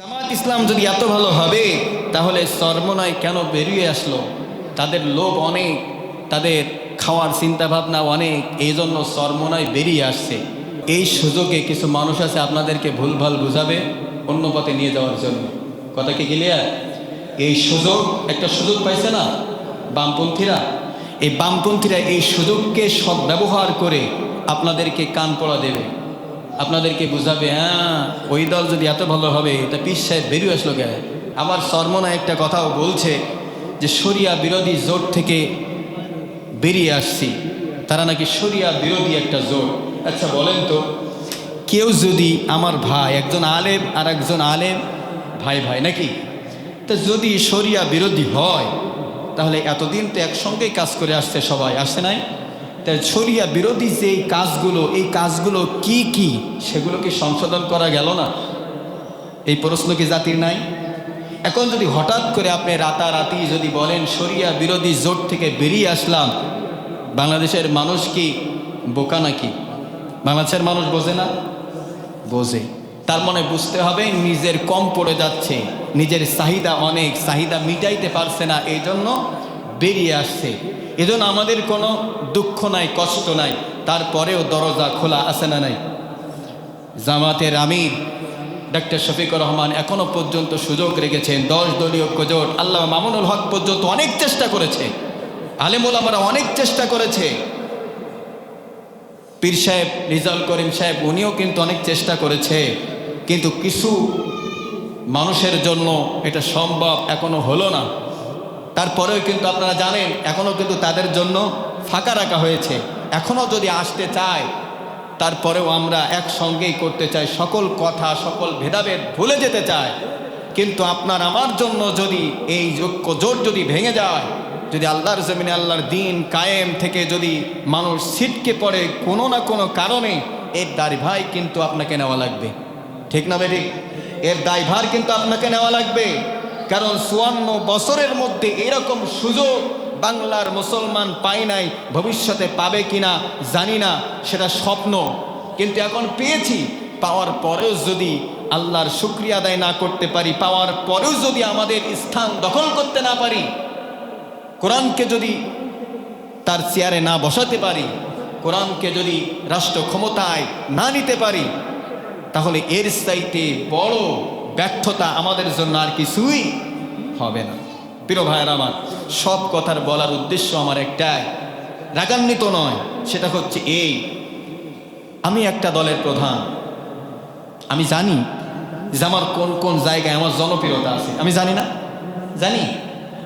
জামাত ইসলাম যদি এত ভালো হবে, তাহলে সর্বনয় কেন বেরিয়ে আসলো? তাদের লোভ অনেক, তাদের খাওয়ার চিন্তা ভাবনা অনেক এই জন্য সর্বনয় বেরিয়ে আসছে। এই সুযোগে কিছু মানুষ আছে আপনাদেরকে ভুলভাল বুঝাবে, অন্য পথে নিয়ে যাওয়ার জন্য। কথা কি ক্লিয়ার এই সুযোগ, একটা সুযোগ পাইছে না? বামপন্থীরা? এই বামপন্থীরা এই সুযোগকে সদ্ব্যবহার করে আপনাদেরকে কান পড়া দেবে। আপনাদেরকে বুঝাবে হ্যাঁ ওই দল যদি এত ভালো হবে, তা পিস সাহেব বেরিয়ে আসলো কে? আবার সর্মনা একটা কথাও বলছে যে, শরিয়া বিরোধী জোট থেকে বেরিয়ে আসছি। তারা নাকি শরিয়া বিরোধী একটা জোট। আচ্ছা বলেন তো, কেউ যদি আমার ভাই, একজন আলেম আর একজন আলেম, ভাই ভাই নাকি? তা যদি শরিয়া বিরোধী হয়, তাহলে এতদিন তো একসঙ্গেই কাজ করে আসছে সবাই, আসছে নাই? তাই শরিয়া বিরোধী যে কাজগুলো, এই কাজগুলো কি কি, সেগুলোকে সংশোধন করা গেল না? এই প্রশ্ন কি জাতির নাই? এখন যদি হঠাৎ করে আপনি রাতারাতি যদি বলেন শরিয়া বিরোধী জোট থেকে বেরিয়ে আসলাম, বাংলাদেশের মানুষ কি বোকা নাকি? বাংলাদেশের মানুষ বোঝে না? বোঝে। তার মানে বুঝতে হবে নিজের কম পড়ে যাচ্ছে, নিজের চাহিদা অনেক, চাহিদা মিটাইতে পারছে না এই জন্য বেরিয়ে আসছে। এজন্য আমাদের কোনো দুঃখ নাই, কষ্ট নাই, তারপরেও দরজা খোলা আছে না নাই? জামাতের আমির ডক্টর শফিকুর রহমান এখনও পর্যন্ত সুযোগ রেখেছেন, দশ দলীয় কোজোট আল্লাহ মামুনুল হক পর্যন্ত অনেক চেষ্টা করেছে, আলেমুল আমরা অনেক চেষ্টা করেছে। পীর সাহেব রিজাল করিম সাহেব, উনিও কিন্তু অনেক চেষ্টা করেছে, কিন্তু কিছু মানুষের জন্য এটা সম্ভব এখনও হলো না। তারপরেও কিন্তু আপনারা জানেন এখনও কিন্তু তাদের জন্য ফাঁকা রাখা হয়েছে। এখনও যদি আসতে চায়, তারপরেও আমরা একসঙ্গেই করতে চাই। সকল কথা, সকল ভেদাভেদ ভুলে যেতে চাই কিন্তু আপনার আমার জন্য যদি এই ঐক্য জোট যদি ভেঙে যায়, যদি আল্লাহর জমিনে আল্লাহর দিন কায়েম থেকে যদি মানুষ ছিটকে পড়ে কোনো না কোনো কারণে, এর দায়ভার কিন্তু আপনাকে নেওয়া লাগবে। ঠিক না বেরি এর দায়ভার কিন্তু আপনাকে নেওয়া লাগবে। কারণ চুয়ান্ন বছরের মধ্যে এরকম সুযোগ বাংলার মুসলমান পায় নাই, ভবিষ্যতে পাবে কিনা জানি না, সেটা স্বপ্ন। কিন্তু এখন পেয়েছি, পাওয়ার পরেও যদি আল্লাহর শুক্রিয়া আদায় না করতে পারি, পাওয়ার পরেও যদি আমাদের স্থান দখল করতে না পারি, কোরআনকে যদি তার চেয়ারে না বসাতে পারি, কোরআনকে যদি রাষ্ট্র ক্ষমতায় না নিতে পারি, তাহলে এর চাইতে বড় ব্যর্থতা আমাদের জন্য আর কিছুই হবে না। প্রিয় ভাইয়ের আমার, সব কথার বলার উদ্দেশ্য আমার একটাই। রাগান্বিত নয়, সেটা হচ্ছে এই, আমি একটা দলের প্রধান। আমি জানি যে আমার কোন কোন জায়গায় আমার জনপ্রিয়তা আছে। আমি জানি না? জানি?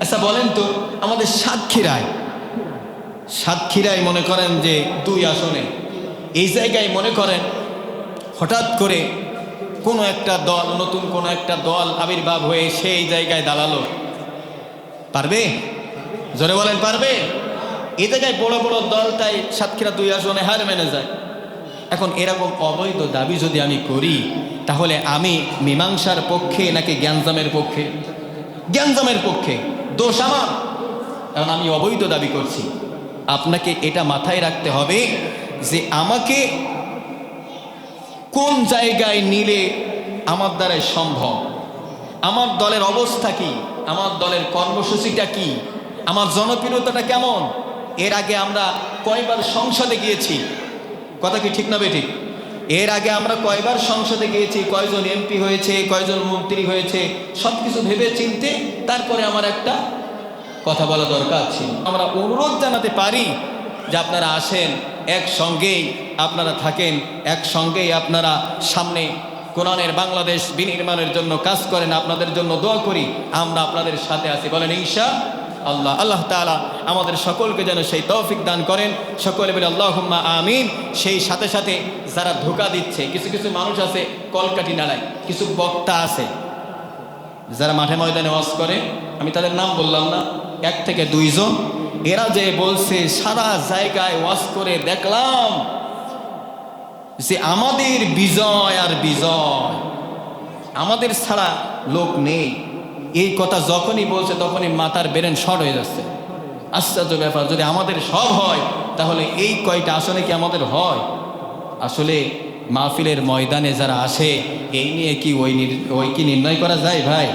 আচ্ছা বলেন তো, আমাদের সাতক্ষীরায় সাতক্ষীরায় মনে করেন যে দুই আসনে, এই জায়গায় মনে করেন হঠাৎ করে কোনো একটা দল, নতুন কোনো একটা দল আবির্ভাব হয়ে সেই জায়গায় দাঁড়াল। পারবে? জোরে বলেন, পারবে? এ জায়গায় বড় বড় দল তাই সাতক্ষীরা দুই আসনে হার মেনে যায়। এখন এরকম অবৈধ দাবি যদি আমি করি, তাহলে আমি মীমাংসার পক্ষে নাকি জ্ঞানজামের পক্ষে? জ্ঞানজামের পক্ষে। দোষ আমার। কারণ আমি অবৈধ দাবি করছি। আপনাকে এটা মাথায় রাখতে হবে যে আমাকে কোন জায়গায় নিলে আমার দ্বারাই সম্ভব? আমার দলের অবস্থা কি? আমার দলের কর্মসূচিটা কি? আমার জনপ্রিয়তাটা কেমন? এর আগে আমরা কয়বার সংসদে গিয়েছি। কথা কি ঠিক না বেঠিক? এর আগে আমরা কয়বার সংসদে গিয়েছি, কয়জন এমপি হয়েছে, কয়জন মন্ত্রী হয়েছে সব কিছু ভেবে চিনতে তারপরে আমার একটা কথা বলা দরকার ছিল। আমরা অনুরোধ জানাতে পারি যে আপনারা আসেন, একসঙ্গেই আপনারা থাকেন, একসঙ্গেই আপনারা সামনে কোরআনের বাংলাদেশ বিনির্মাণের জন্য কাজ করেন, আপনাদের জন্য দোয়া করি, আমরা আপনাদের সাথে আছি। বলেন ঈশা আল্লাহ। আল্লাহ তালা আমাদের সকলকে যেন সেই তৌফিক দান করেন। সকলে বলে আল্লাহ আমিন। সেই সাথে সাথে যারা ধোকা দিচ্ছে, কিছু কিছু মানুষ আছে কলকাটি নাড়ায় কিছু বক্তা আছে, যারা মাঠে ময়দানে ওয়াজ করে। আমি তাদের নাম বললাম না, এক থেকে দুইজন এরা যে বলছে, সারা জায়গায় ওয়াজ করে দেখলাম। যে আমাদের বিজয় আর বিজয়, আমাদের ছাড়া লোক নেই। এই কথা যখনই বলছে, তখনই মাথার বেরেন শর্ট হয়ে যাচ্ছে। আশ্চর্য ব্যাপার, যদি আমাদের সব হয়, তাহলে এই কয়টা আসলে কি আমাদের হয়? আসলে মাহফিলের ময়দানে যারা আসে, এই নিয়ে কি ওই ওই কি নির্ণয় করা যায় ভাই?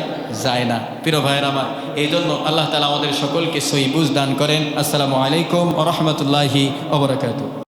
যায় না। প্রিয় ভাইয়ের আমার এই জন্য আল্লাহ তালা আমাদের সকলকে সই বুঝ দান করেন। আসসালামু আলাইকুম রহমতুল্লাহি ওবরাকাতু